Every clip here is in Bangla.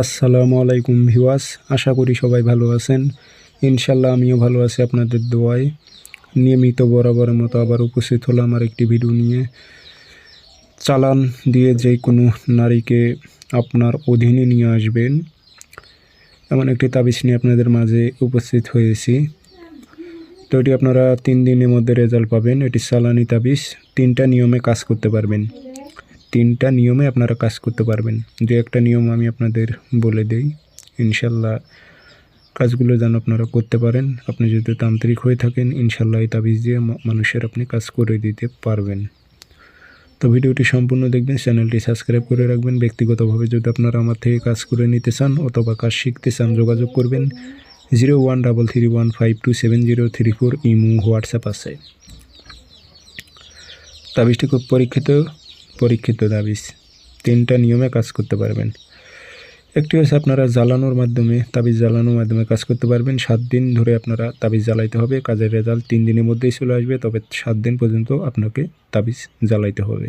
আসসালামু আলাইকুম ভিওয়াস আশা করি সবাই ভালো আছেন। ইনশাল্লাহ আমিও ভালো আছি আপনাদের দোয়ায়। নিয়মিত বরাবরের মতো আবার উপস্থিত হলাম আর একটি ভিডিও নিয়ে। চালান দিয়ে যে কোনো নারীকে আপনার অধীনে নিয়ে আসবেন, এমন একটি তাবিজ নিয়ে আপনাদের মাঝে উপস্থিত হয়েছি। তো এটি আপনারা তিন দিনের মধ্যে রেজাল্ট পাবেন। এটি সালানি তাবিজ, তিনটা নিয়মে কাজ করতে পারবেন। তিনটা নিয়মে আপনারা কাজ করতে পারবেন। যে একটা নিয়ম আমি আপনাদের বলে দেই। ইনশাল্লাহ কাজগুলো যেন আপনারা করতে পারেন। আপনি যদি তান্ত্রিক হয়ে থাকেন, ইনশাল্লাহ এই তাবিজ দিয়ে মানুষের আপনি কাজ করে দিতে পারবেন। তো ভিডিওটি সম্পূর্ণ দেখবেন, চ্যানেলটি সাবস্ক্রাইব করে রাখবেন। ব্যক্তিগতভাবে যদি আপনারা আমার থেকে কাজ করে নিতে চান অথবা কাজ শিখতে চান, যোগাযোগ করবেন। Zero one double three one five two seven zero three four imo WhatsApp আছে। তাবিজটি খুব পরীক্ষিত। পরীক্ষিত তাবিজ তিনটা নিয়মে কাজ করতে পারবেন। একটি হচ্ছে আপনারা জ্বালানোর মাধ্যমে তাবিজ জ্বালানোর মাধ্যমে কাজ করতে পারবেন। সাত দিন ধরে আপনারা তাবিজ জ্বালাইতে হবে। কাজের রেজাল্ট তিন দিনের মধ্যেই চলে আসবে, তবে সাত দিন পর্যন্ত আপনাকে তাবিজ জ্বালাইতে হবে।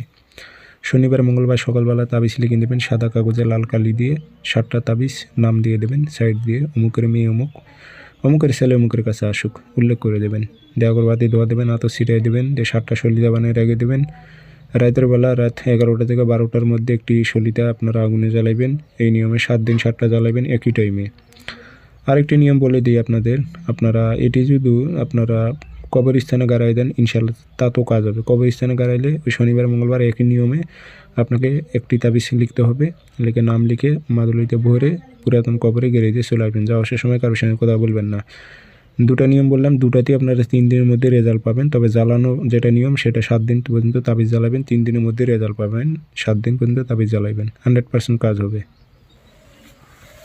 শনিবার, মঙ্গলবার সকালবেলা তাবিজ লিখে দেবেন, সাদা কাগজে লাল কালি দিয়ে সাতটা তাবিজ নাম দিয়ে দেবেন, সাইড দিয়ে অমুকের মেয়ে অমুক, অমুকের ছেলে অমুকের কাছে আসুক, উল্লেখ করে দেবেন। দেওয়ার বাতি ধোয়া দেবেন আতো ছিটাই দেবেন, দিয়ে সাতটা সলিতা বানিয়ে রেখে দেবেন। রাতের বেলা রাত এগারোটা থেকে বারোটার মধ্যে একটি সলিতা আপনারা আগুনে জ্বালাইবেন। এই নিয়মে সাত দিন সাতটা জ্বালাইবেন একই টাইমে আরেকটি নিয়ম বলে দিই আপনাদের, আপনারা এটি যদি আপনারা কবরস্থানে গাড়াই দেন ইনশাল্লাহ তাতেও কাজ হবে। কবরস্থানে গাড়াইলে ওই শনিবার, মঙ্গলবার একই নিয়মে আপনাকে একটি তাবিজ লিখতে হবে। লিখে নাম লিখে মাদুলিতে ভরে পুরাতন কবরে গেড়ে দিয়ে চলে আসবেন। যাওয়ার সময় কারোর সঙ্গে কথা বলবেন না। দুটা নিয়ম বললাম, দুটাতেই আপনারা তিন দিনের মধ্যে রেজাল্ট পাবেন। তবে জ্বালানো যেটা নিয়ম, সেটা সাত দিন পর্যন্ত তাবিজ জ্বালাবেন, তিন দিনের মধ্যে রেজাল্ট পাবেন, সাত দিন পর্যন্ত তাবিজ জ্বালাবেন হান্ড্রেড পার্সেন্ট কাজ হবে।